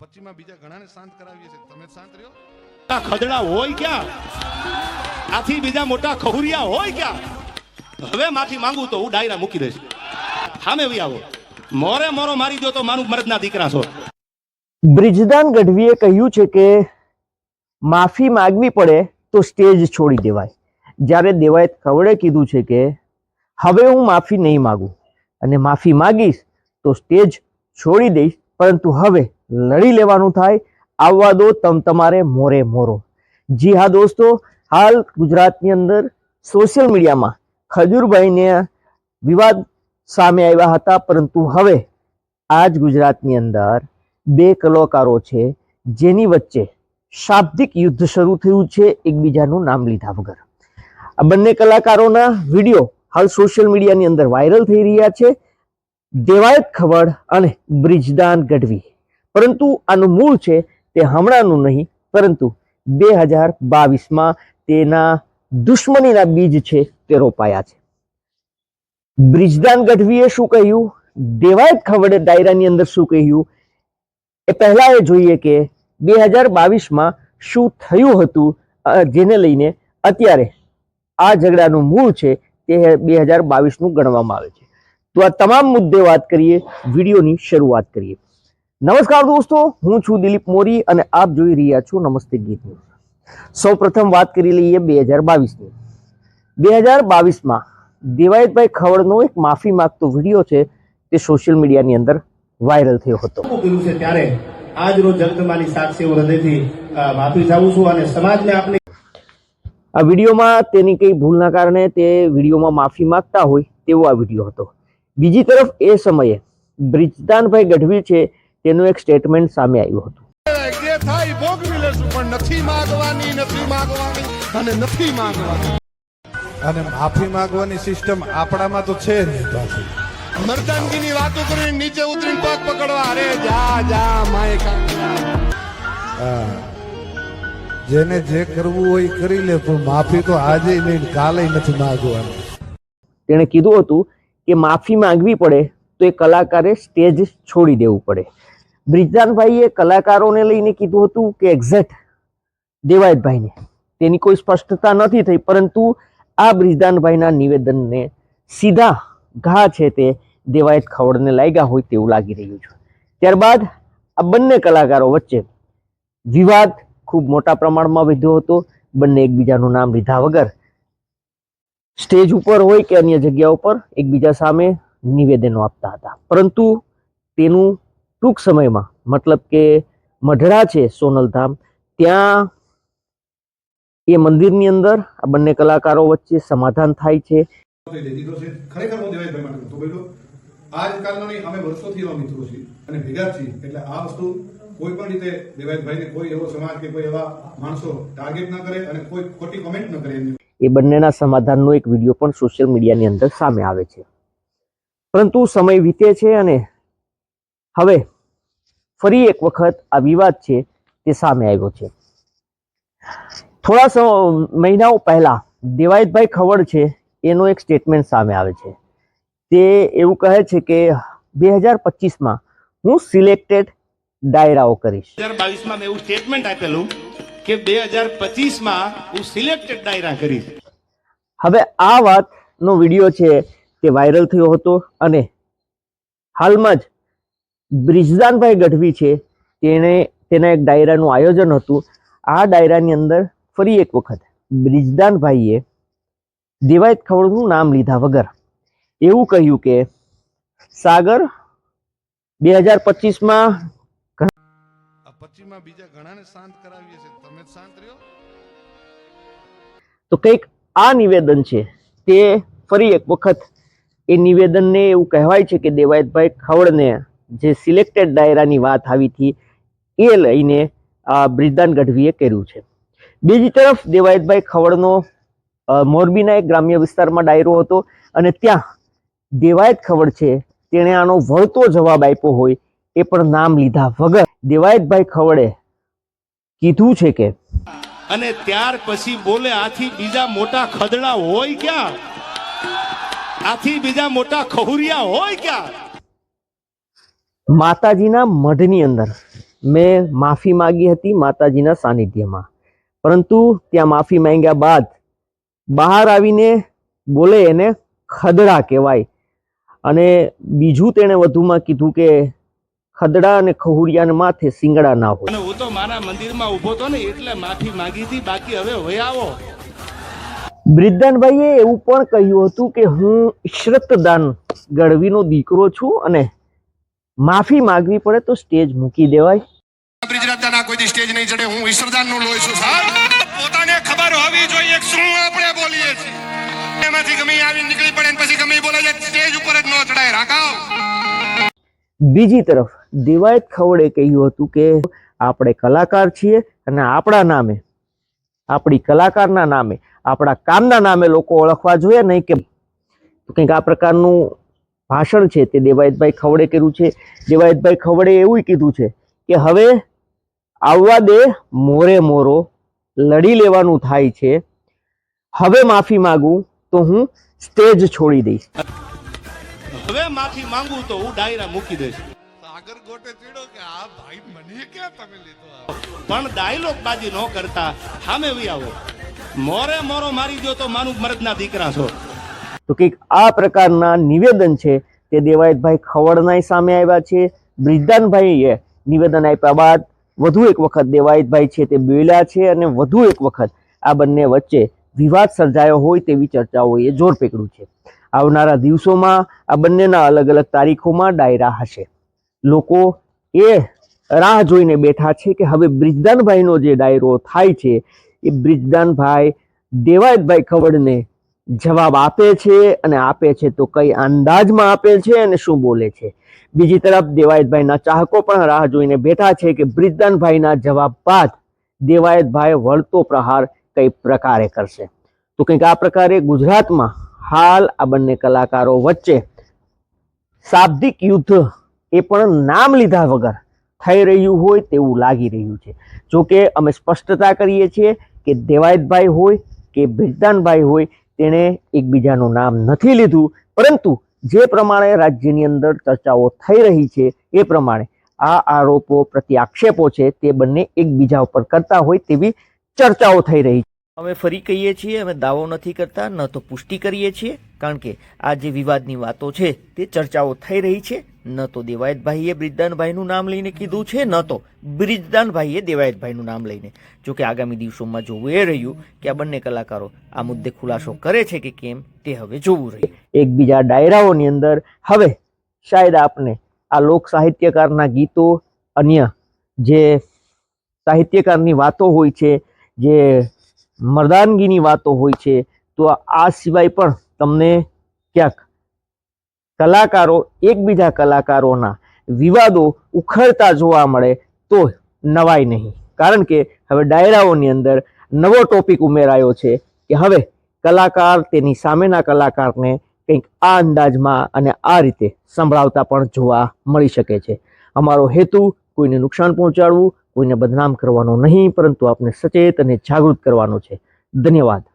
પચીમાં બીજા ઘણાને શાંત કરાવીએ છીએ. તમે શાંત રહ્યો? મોટા ખદડા હોય ક્યાં? આથી બીજા મોટા ખહુરિયા હોય ક્યાં? હવે માફી માંગુ તો હું ડાયરા મૂકી દઈશ. સામે વી આવો. મોરે મોરો મારી દો તો મારું મરદના દીકરા છો. બ્રિજદાન ગઢવીએ કહ્યું છે કે માફી માગવી પડે તો સ્ટેજ છોડી દેવાય. જ્યારે દેવાયત ખવડે કીધું છે કે હવે હું માફી નહીં માગું અને માફી માગીશ તો સ્ટેજ છોડી દઈશ પરંતુ હવે લડી લેવાનું થાય, આવવા દો, તમ તમારે મોરે મોરો. જી હા દોસ્તો, હાલ ગુજરાતની અંદર સોશિયલ મીડિયામાં ખજૂરભાઈને વિવાદ સામે આવ્યા હતા, પરંતુ હવે આજ ગુજરાતની અંદર બે કલાકારો છે, જેની વચ્ચે શાબ્દિક યુદ્ધ શરૂ થયું છે, એકબીજાનું નામ લીધા વગર. આ બંને કલાકારોના વીડિયો હાલ સોશિયલ મીડિયાની અંદર વાયરલ થઈ રહ્યા છે. દેવાયત ખવડ અને બ્રિજદાન ગઢવી. પરંતુ આનું મૂળ છે તે હમણાંનું નહીં, પરંતુ બે હજાર બાવીસમાં તેના દુશ્મનીના બીજ છે તે રોપાયા છે. બ્રિજદાન ગઢવીએ શું કહ્યું? દેવાયત ખવડે ડાયરાની અંદર શું કહ્યું? એ પહેલા એ જોઈએ કે બે હજાર બાવીસમાં શું થયું હતું જેને લઈને અત્યારે આ ઝઘડાનું મૂળ છે તે બે હજાર બાવીસનું ગણવામાં આવે છે. તો આ તમામ મુદ્દે વાત કરીએ, વિડીયોની શરૂઆત કરીએ. નમસ્કાર દોસ્તો હું છું દિલીપ મોરી અને આપ જોઈ રહ્યા છો નમસ્તે ગીત સૌ પ્રથમ વાત કરી લઈએ બે હજાર બાવીસની. બે હજાર બાવીસમાં દેવાયતભાઈ ખવડનો એક માફી માંગતો વીડિયો છે તે સોશિયલ મીડિયાની અંદર વાયરલ થયો હતો. છે ત્યારે? આજ રોજ જગતમાની સાક્ષી હું હૃદયથી માફી ચાહું છું અને સમાજને આપને આ વિડીયોમાં તેની કઈ ભૂલના કારણે તે વિડીયોમાં માફી માંગતા હોય તેવો આ વીડિયો હતો. બીજી તરફ એ સમયે બ્રિજદાનભાઈ ગઢવી છે તેનું એક સ્ટેટમેન્ટ સામે આવ્યું હતું. જે થાય ભોગવી લેશું પણ નથી માગવાની નથી માગવાની અને નથી માગવાની. અને માફી માંગવાની સિસ્ટમ આપણામાં તો છે જ નહીં પાછી. મર્દાનગીની વાતો કરીને નીચે ઉતરીને પગ પકડવા અરે જા જા માય જેને જે કરવું હોય એ કરી લે પણ માફી તો આજે નહીં કાલે નથી માંગવાની. તેણે કીધું હતું કે માફી માંગવી પડે તો એ કલાકારે સ્ટેજ છોડી દેવું પડે. બ્રિજદાનભાઈએ કલાકારોને લઈને કીધું હતું કે એક્ઝેક્ટ દેવાયતભાઈને. તેની કોઈ સ્પષ્ટતા નથી થઈ, પરંતુ આ બ્રિજદાનભાઈના નિવેદનને સીધા ઘા છે તે દેવાયત ખવડને લાગ્યા હોય તેવું લાગી રહ્યું છે. ત્યારબાદ આ બંને કલાકારો વચ્ચે વિવાદ ખૂબ મોટા પ્રમાણમાં વધ્યો હતો. બંને એકબીજાનું નામ લીધા વગર. સ્ટેજ ઉપર હોય કે અન્ય જગ્યા ઉપર, એકબીજા સામે નિવેદનો આપતા હતા. પરંતુ તેનું ટૂંક સમયમાં મતલબ કે મઢડા છે સોનલધામ ત્યાં એ મંદિરની અંદર આ બંને કલાકારો વચ્ચે સમાધાન થાય છે. ખરેખર હું દેવાયતભાઈ માટે નહોતો બોલ્યો આજકાલનો નહીં અમે વર્ષોથી એવા મિત્રો છીએ અને ભેગા છીએ. એટલે આ વસ્તુ કોઈ પણ રીતે દેવાઈભાઈને કોઈ એવો સમાજ કે કોઈ એવા માણસો ટાર્ગેટ ન કરે અને કોઈ ખોટી કોમેન્ટ ન કરે એ બંનેના સમાધાનનો એક વીડિયો પણ સોશિયલ મીડિયાની અંદર સામે આવે છે. પરંતુ સમય વીતે છે અને હવે ફરી એક વખત આ વિવાદ છે તે સામે આવ્યો છે. થોડા મહિનાઓ પહેલા દેવાયતભાઈ ખવડ છે એનો એક સ્ટેટમેન્ટ સામે આવે છે. તે એવું કહે છે કે બે હજાર પચીસમાં હું સિલેક્ટેડ ડાયરાઓ કરીશ. બે હજાર બાવીસમાં મેં એવું સ્ટેટમેન્ટ આપેલું કે બે હજાર પચીસમાં હું સિલેક્ટેડ ડાયરા કરીશ. હવે આ વાતનો વીડિયો છે તે વાયરલ થયો હતો અને હાલમાં જ બ્રિજદાનભાઈ ગઢવી છે તેણે તેના એક ડાયરાનું આયોજન હતું. આ ડાયરાની અંદર ફરી એક વખત બ્રિજદાનભાઈએ દેવાયત ખવડનું નામ લીધા વગર એવું કહ્યું કે સાગર બે હજાર પચીસમાં આ બીજા ઘણાને શાંત કરાવીએ છીએ. તમે શાંત રહ્યો. તો કંઈક આ નિવેદન છે તે ફરી એક વખત એ નિવેદનને એવું કહેવાય છે કે દેવાયતભાઈ ખવડને જે સિલેક્ટેડ ડાયરાની વાત આવી હતી, એ લઈને આ બ્રિજદાન ગઢવીએ કર્યું છે. બીજી તરફ દેવાયતભાઈ ખવડનો મોરબીના એક ગ્રામ્ય વિસ્તારમાં ડાયરો હતો અને ત્યાં દેવાયત ખવડ છે, તેણે આનો વળતો જવાબ આપ્યો હોય એ પણ નામ લીધા વગર દેવાયતભાઈ ખવડે કીધું છે કે, અને ત્યાર પછી બોલે આથી બીજા મોટા ખદડા હોય ક્યાં? આથી બીજા મોટા ખહુરિયા હોય ક્યાં? માતાજીના મઢની અંદર. મેં માફી માગી હતી માતાજીના સાનિધ્યમાં. પરંતુ ત્યાં માફી માંગ્યા બાદ બહાર આવીને બોલે એને ખદડા કહેવાય. અને બીજું તેણે વધુમાં કીધું કે ખદડા અને ખહુરિયાને માથે સિંગડા ના હોય. હું તો મારા મંદિરમાં ઊભો તો ને એટલે માફી માંગી હતી બાકી હવે વયાવો આવો. બ્રિદ્ધાનભાઈએ એવું પણ કહ્યું હતું કે હું ઈશરતદાન ગઢવીનો દીકરો છું અને માફી માગવી પડે તો સ્ટેજ મૂકી દેવાય. બ્રિજરાજદાના કોઈ સ્ટેજ નહીં ચડે હું ઈશ્વરદાનનું લોહી છું સાહેબ. પોતાને ખબર હોવી જોઈએ શું આપણે બોલીએ છીએ. એમાંથી ગમે આવી નીકળી પડે પછી ગમે બોલે છે સ્ટેજ ઉપર જ ન ચડાય રાખાવ બીજી તરફ દેવાયત ખવડે કહ્યું હતું કે આપણે કલાકાર છીએ અને આપણા નામે આપણી કલાકારના નામે આપણા કામના નામે લોકો ઓળખવા જોઈએ નહીં કે કંઈક આ પ્રકારનું ભાષણ છે. તે દેવાયતભાઈ ખવડે કર્યું છે. દેવાયતભાઈ ખવડે એવું કીધું છે કે હવે આવવા દે મોરે મોરો લડી લેવાનું થાય છે. હવે માફી માગું તો હું સ્ટેજ છોડી દઈશ. હવે માફી માંગુ તો હું ડાયરા મૂકી દઈશ. સાગર ગોટે ચીડો કે આ ભાઈ મને ક્યાં તમે લીધો પણ ડાયલોગ બાજી ન કરતા સામે વી આવો. મોરે મોરો મારી દો તો માનું મરદના દીકરા છો. તો કંઈક આ પ્રકારના નિવેદન છે તે દેવાયતભાઈ ખવડનાય સામે આવ્યા છે. બ્રિદાનભાઈએ નિવેદન આપ્યા બાદ વધુ એક વખત દેવાયતભાઈ છે તે બોલ્યા છે અને વધુ એક વખત આ બંને વચ્ચે વિવાદ સર્જાયો હોય તેવી ચર્ચાઓએ જોર પકડ્યું છે. આવનારા દિવસોમાં આ બંનેના અલગ અલગ તારીખોમાં ડાયરા હશે. લોકો એ રાહ જોઈને બેઠા છે કે હવે બ્રિજદાનભાઈનો જે ડાયરો થાય છે એ બ્રિજદાનભાઈ દેવાયતભાઈ ખવડને જવાબ આપે છે અને આપે છે તો કઈ અંદાજમાં આપે છે અને શું બોલે છે? બીજી તરફ દેવાયતભાઈના ચાહકો પણ રાહ જોઈને બેઠા છે કે બ્રિજદાનભાઈના જવાબ બાદ દેવાયતભાઈ વળતો પ્રહાર કઈ પ્રકારે કરશે? તો કંઈક આ પ્રકારે ગુજરાતમાં હાલ આ બંને કલાકારો વચ્ચે શાબ્દિક યુદ્ધ એ પણ નામ લીધા વગર થઈ રહ્યું હોય તેવું લાગી રહ્યું છે. જો કે અમે સ્પષ્ટતા કરીએ છીએ કે દેવાયતભાઈ હોય કે બ્રિજદાનભાઈ હોય, તેણે એકબીજાનું નામ નથી લીધું. પરંતુ જે પ્રમાણે રાજ્યની અંદર ચર્ચાઓ થઈ રહી છે, એ પ્રમાણે આ આરોપો પ્રત્યે આક્ષેપો છે, તે બંને એકબીજા ઉપર કરતા હોય તેવી ચર્ચાઓ થઈ રહી છે અમે ફરી કહીએ છીએ, અમે દાવો નથી કરતા, ન તો પુષ્ટિ કરીએ છીએ, કારણ કે આ જે વિવાદની વાતો છે, તે ચર્ચાઓ થઈ રહી છે. ન તો દેવાયતભાઈએ બ્રિજદાનભાઈનું નામ લઈને કીધું છે, ન તો બ્રિજદાનભાઈએ દેવાયતભાઈનું નામ લઈને. જો કે આગામી દિવસોમાં જોવું એ રહ્યું કે આ બંને કલાકારો આ મુદ્દે ખુલાસો કરે છે કે કેમ, તે હવે જોવું રહ્યું. એકબીજા ડાયરાઓની અંદર હવે શાયદ આપને આ લોક સાહિત્યકારના ગીતો, અન્ય જે સાહિત્યકારની વાતો હોય છે, જે મર્દાનગીની વાતો હોય છે, તો આ સિવાય પણ તમને ક્યાંક કલાકારો, એકબીજા કલાકારોના વિવાદો ઉખડતા જોવા મળે તો નવાય નહીં. કારણ કે હવે ડાયરાઓની અંદર નવો ટોપિક ઉમેરાયો છે કે હવે કલાકાર તેની સામેના કલાકારને કંઈક આ અંદાજમાં અને આ રીતે સંભળાવતા પણ જોવા મળી શકે છે. અમારો હેતુ કોઈને નુકસાન પહોંચાડવું, કોઈને બદનામ કરવાનો નહીં, પરંતુ આપને સચેત અને જાગૃત કરવાનો છે. ધન્યવાદ.